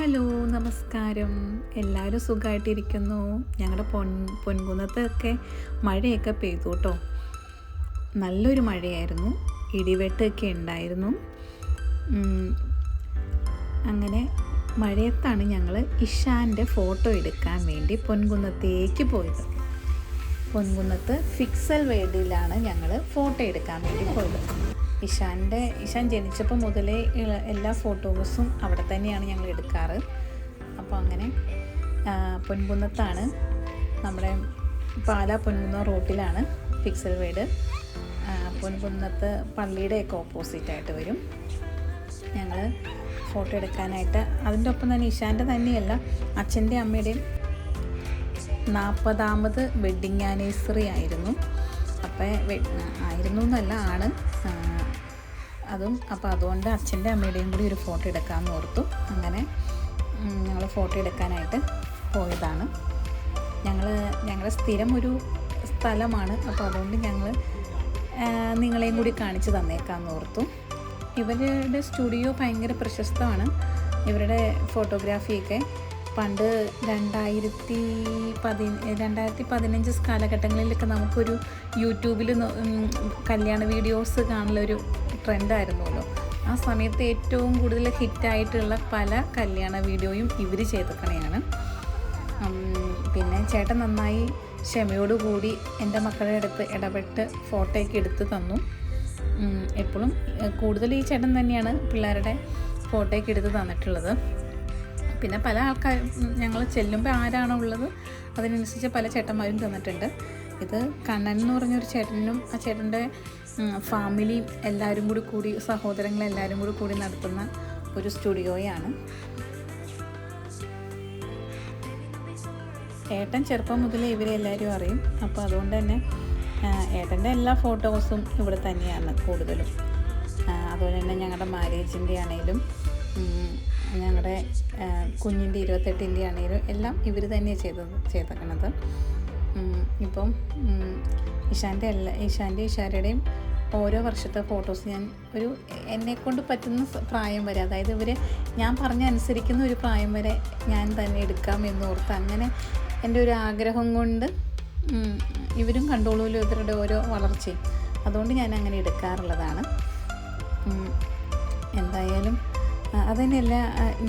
Hello നമസ്കാരം. എല്ലാവരും സുഖമായിട്ടിരിക്കുന്നു ഞങ്ങളുടെ പൊൻ പൊൻകുന്നത്തൊക്കെ മഴയൊക്കെ പെയ്തു കേട്ടോ നല്ലൊരു മഴയായിരുന്നു. ഇടിവെട്ടൊക്കെ ഉണ്ടായിരുന്നു. അങ്ങനെ മഴയത്താണ് ഞങ്ങൾ ഇഷാന്റെ ഫോട്ടോ എടുക്കാൻ വേണ്ടി പൊൻകുന്നത്തേക്ക് പോയത്. പൊൻകുന്നത്ത് ഫിക്സൽ വേദിയിലാണ് ഞങ്ങൾ ഫോട്ടോ എടുക്കാൻ വേണ്ടി പോയത്. ഇഷാന്റെ ഇഷാൻ ജനിച്ചപ്പോൾ മുതലേ എല്ലാ ഫോട്ടോസും അവിടെ തന്നെയാണ് ഞങ്ങൾ എടുക്കാറ്. അപ്പോൾ അങ്ങനെ പൊൻകുന്നത്താണ് നമ്മുടെ പാല പൊൻകുന്ന റോട്ടിലാണ് ഫിക്സൽ വീട്. പൊൻകുന്നത്ത് പള്ളിയുടെ പള്ളിയുടെയൊക്കെ ഓപ്പോസിറ്റായിട്ട് വരും. ഞങ്ങൾ ഫോട്ടോ എടുക്കാനായിട്ട് അതിന്റെ ഒപ്പം തന്നെ ഇഷാന്റെ തന്നെയല്ല അച്ഛന്റെ അമ്മയുടെയും നാൽപ്പതാമത് വെഡ്ഡിങ് ആനിവേഴ്സറി ആയിരുന്നു. അപ്പോൾ ആയിരുന്നു എന്നല്ല ആണ്. അതും അപ്പോൾ അതുകൊണ്ട് അച്ഛന്റെ അമ്മയുടെയും കൂടി ഒരു ഫോട്ടോ എടുക്കാമെന്ന് ഓർത്തു. അങ്ങനെ ഞങ്ങൾ ഫോട്ടോ എടുക്കാനായിട്ട് പോയതാണ്. ഞങ്ങൾ ഞങ്ങളുടെ സ്ഥിരം ഒരു സ്ഥലമാണ്. അപ്പോൾ അതുകൊണ്ട് ഞങ്ങൾ നിങ്ങളെയും കൂടി കാണിച്ചു തന്നേക്കാമെന്ന് ഓർത്തു. ഇവരുടെ സ്റ്റുഡിയോ ഭയങ്കര പ്രശസ്തമാണ്. ഇവരുടെ ഫോട്ടോഗ്രാഫിയൊക്കെ പണ്ട് രണ്ടായിരത്തി പതി രണ്ടായിരത്തി പതിനഞ്ച് കാലഘട്ടങ്ങളിലൊക്കെ നമുക്കൊരു യൂട്യൂബിൽ കല്യാണ വീഡിയോസ് കാണലൊരു ട്രെൻഡായിരുന്നല്ലോ. ആ സമയത്ത് ഏറ്റവും കൂടുതൽ ഹിറ്റായിട്ടുള്ള പല കല്യാണ വീഡിയോയും ഇവർ ചെയ്തേക്കണെയാണ് പിന്നെ ചേട്ടൻ നന്നായി ക്ഷമയോടുകൂടി എന്റെ മക്കളുടെ അടുത്ത് ഇടപെട്ട് ഫോട്ടോയൊക്കെ എടുത്ത് തന്നു. എപ്പോഴും കൂടുതൽ ഈ ചേട്ടൻ തന്നെയാണ് പിള്ളേരുടെ ഫോട്ടോയൊക്കെ എടുത്ത് തന്നിട്ടുള്ളത്. പിന്നെ പല ആൾക്കാർ ഞങ്ങൾ ചെല്ലുമ്പോൾ ആരാണോ ഉള്ളത് അതിനനുസരിച്ച് പല ചേട്ടന്മാരും തന്നിട്ടുണ്ട്. ഇത് കണ്ണൻ എന്ന് പറഞ്ഞൊരു ചേട്ടനും ആ ചേട്ടന്റെ ഫാമിലിയും എല്ലാവരും കൂടി കൂടി സഹോദരങ്ങളെല്ലാവരും കൂടി കൂടി നടത്തുന്ന ഒരു സ്റ്റുഡിയോയാണ്. ഏട്ടൻ ചെറുപ്പം മുതലേ ഇവരെ എല്ലാവരും അറിയും. അപ്പോൾ അതുകൊണ്ട് തന്നെ ഏട്ടന്റെ എല്ലാ ഫോട്ടോസും ഇവിടെ തന്നെയാണ് കൂടുതലും. അതുപോലെ തന്നെ ഞങ്ങളുടെ മാരേജിന്റെ ആണെങ്കിലും ഞങ്ങളുടെ കുഞ്ഞിന്റെ ഇരുപത്തെട്ടിന്റെ ആണെങ്കിലും എല്ലാം ഇവർ തന്നെയാണ് ചെയ്തത് ചെയ്തേക്കണത്. ഇപ്പം ഇഷാന്റെ എല്ലാ ഇഷാന്റെ ഇഷാരുടെയും ഓരോ വർഷത്തെ ഫോട്ടോസ് ഞാൻ ഒരു എന്നെക്കൊണ്ട് പറ്റുന്ന പ്രായം വരെ അതായത് ഇവർ ഞാൻ പറഞ്ഞ അനുസരിക്കുന്ന ഒരു പ്രായം വരെ ഞാൻ തന്നെ എടുക്കാം എന്ന് ഓർത്ത് അങ്ങനെ എന്റെ ഒരു ആഗ്രഹം കൊണ്ട് ഇവരും കണ്ടോളൂല്ലോ ഇവരുടെ ഓരോ വളർച്ചയും അതുകൊണ്ട് ഞാൻ അങ്ങനെ എടുക്കാറുള്ളതാണ്. എന്തായാലും അതന്നെയല്ല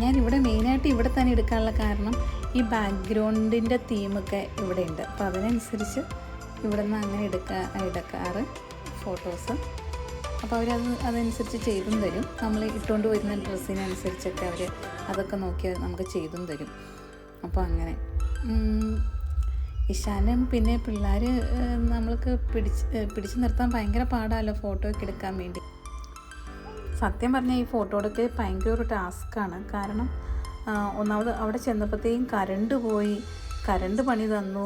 ഞാൻ ഇവിടെ മെയിനായിട്ട് ഇവിടെ തന്നെ എടുക്കാനുള്ള കാരണം ഈ ബാക്ക്ഗ്രൗണ്ടിന്റെ തീമൊക്കെ ഇവിടെ ഉണ്ട് അപ്പോൾ അതിനനുസരിച്ച് ഇവിടെ നിന്ന് അങ്ങനെ എടുക്കാ എടുക്കാറ്. ഫോട്ടോസ്. അപ്പോൾ അവരത് അതനുസരിച്ച് ചെയ്തും തരും. നമ്മൾ ഇട്ടുകൊണ്ട് വരുന്ന ഡ്രസ്സിനനുസരിച്ചൊക്കെ അവർ അതൊക്കെ നോക്കി നമുക്ക് ചെയ്തും തരും. അപ്പോൾ അങ്ങനെ. ഇഷാനും പിന്നെ പിള്ളേർ നമ്മൾക്ക് പിടിച്ചു പിടിച്ച് നിർത്താൻ ഭയങ്കര പാടാമല്ലോ ഫോട്ടോ ഒക്കെ എടുക്കാൻ വേണ്ടി. സത്യം പറഞ്ഞാൽ ഈ ഫോട്ടോ എടുക്കൽ ഭയങ്കര ഒരു ടാസ്ക്കാണ്. കാരണം ഒന്നാമത് അവിടെ ചെന്നപ്പോഴത്തേക്കും കരണ്ട് പോയി. കരണ്ട് പണി തന്നു.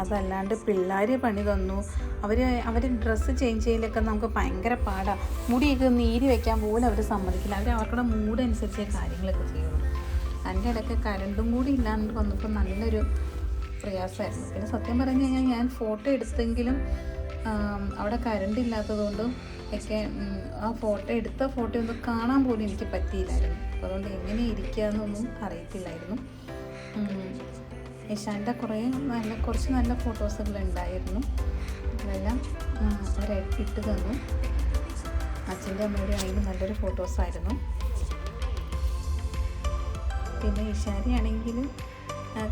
അതല്ലാണ്ട് പിള്ളേർ പണി തന്നു. അവർ അവർ ഡ്രസ്സ് ചേഞ്ച് ചെയ്യലൊക്കെ നമുക്ക് ഭയങ്കര പാടാണ് മുടിയൊക്കെ നീരി വെക്കാൻ പോലും അവർ സമ്മതിക്കില്ല. അവർ അവരുടെ മൂഡ് അനുസരിച്ചേ കാര്യങ്ങളൊക്കെ ചെയ്യുള്ളൂ. അതിന്റെ ഇടയ്ക്ക് കരണ്ടും കൂടി ഇല്ലാണ്ട് വന്നപ്പോൾ നല്ലൊരു പ്രയാസമായിരുന്നു. പിന്നെ സത്യം പറഞ്ഞു കഴിഞ്ഞാൽ ഞാൻ ഫോട്ടോ എടുത്തെങ്കിലും അവിടെ കരണ്ട് ഇല്ലാത്തതുകൊണ്ടും ഒക്കെ ആ ഫോട്ടോ എടുത്ത ഫോട്ടോ ഒന്നും കാണാൻ പോലും എനിക്ക് പറ്റിയില്ലായിരുന്നു. അതുകൊണ്ട് എങ്ങനെ ഇരിക്കുക എന്നൊന്നും അറിയത്തില്ലായിരുന്നു ഉം, കുറേ നല്ല കുറച്ച് നല്ല ഫോട്ടോസുകൾ ഉണ്ടായിരുന്നു അതെല്ലാം അവർ ഇട്ട് തന്നു. അച്ഛന്റെ അമ്മയുടെ ആണെങ്കിലും നല്ലൊരു ഫോട്ടോസായിരുന്നു. പിന്നെ ഇഷാരിയാണെങ്കിൽ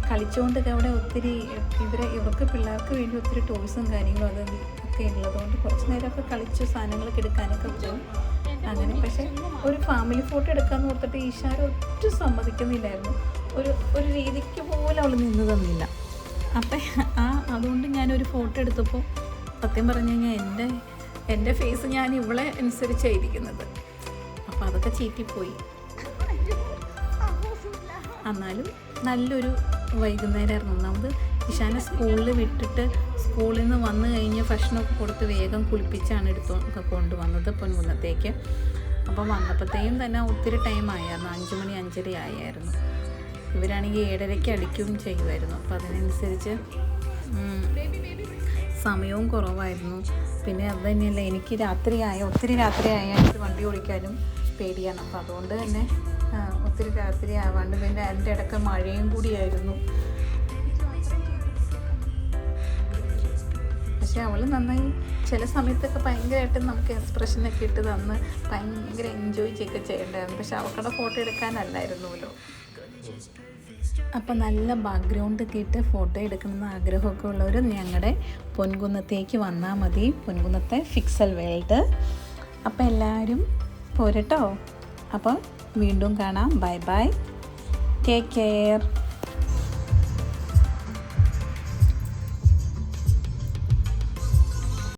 കളിച്ചുകൊണ്ടൊക്കെ അവിടെ ഒത്തിരി ഇവരെ ഇവർക്ക് പിള്ളേർക്ക് വേണ്ടി ഒത്തിരി ടോയ്സും കാര്യങ്ങളും അത് ഒക്കെ ഉള്ളതുകൊണ്ട് കുറച്ച് നേരമൊക്കെ കളിച്ച് സാധനങ്ങളൊക്കെ എടുക്കാനൊക്കെ പോകും അങ്ങനെ പക്ഷേ ഒരു ഫാമിലി ഫോട്ടോ എടുക്കാമെന്ന് ഓർത്തിട്ട് ഈശാര ഒട്ടും സമ്മതിക്കുന്നില്ലായിരുന്നു. ഒരു ഒരു രീതിക്ക് പോലും അവൾ നിന്ന് തന്നില്ല. അപ്പം ആ അതുകൊണ്ട് ഞാനൊരു ഫോട്ടോ എടുത്തപ്പോൾ സത്യം പറഞ്ഞു കഴിഞ്ഞാൽ എന്റെ എന്റെ ഫേസ് ഞാൻ ഇവളെ അനുസരിച്ചായിരിക്കുന്നത്. അപ്പോൾ അതൊക്കെ ചീറ്റിപ്പോയി. എന്നാലും നല്ലൊരു വൈകുന്നേരമായിരുന്നു ഒന്നാമത് ഇഷാനെ സ്കൂളിൽ വിട്ടിട്ട് സ്കൂളിൽ നിന്ന് വന്നു കഴിഞ്ഞ് ഭക്ഷണമൊക്കെ കൊടുത്ത് വേഗം കുളിപ്പിച്ചാണ് എടുത്തു കൊണ്ടുവന്നത് പൊൻകുന്നത്തേക്ക് അപ്പം വന്നപ്പോഴത്തേക്കും തന്നെ ഒത്തിരി ടൈം ആയിരുന്നു അഞ്ച് മണി അഞ്ചര ആയായിരുന്നു. ഇവരാണെങ്കിൽ ഏഴരയ്ക്ക് അടിക്കുകയും ചെയ്യുമായിരുന്നു. അപ്പോൾ അതിനനുസരിച്ച് സമയവും കുറവായിരുന്നു. പിന്നെ അത് തന്നെയല്ല എനിക്ക് രാത്രിയായ ഒത്തിരി രാത്രിയായ എനിക്ക് വണ്ടി ഓടിക്കാനും പേടിയാണ്. അപ്പോൾ അതുകൊണ്ട് തന്നെ ഒത്തിരി രാത്രി ആവാണ്ട് പിന്നെ അതിന്റെ ഇടയ്ക്ക് മഴയും കൂടിയായിരുന്നു പക്ഷെ അവൾ നന്നായി ചില സമയത്തൊക്കെ ഭയങ്കരമായിട്ട് നമുക്ക് എക്സ്പ്രഷനൊക്കെ ഇട്ട് തന്ന് ഭയങ്കര എൻജോയ് ചെയ്യൊക്കെ ചെയ്യേണ്ടതായിരുന്നു പക്ഷെ അവക്കടെ ഫോട്ടോ എടുക്കാനല്ലായിരുന്നല്ലോ. അപ്പം നല്ല ബാക്ക്ഗ്രൗണ്ട് ഒക്കെ ഇട്ട് ഫോട്ടോ എടുക്കണമെന്ന് ആഗ്രഹമൊക്കെ ഉള്ളവർ ഞങ്ങളുടെ പൊൻകുന്നത്തേക്ക് വന്നാൽ മതി. പൊൻകുന്നത്തെ ഫിക്സൽ വേൾഡ്. അപ്പോൾ എല്ലാവരും പോരട്ടോ. അപ്പം വീണ്ടും കാണാം. Bye bye take care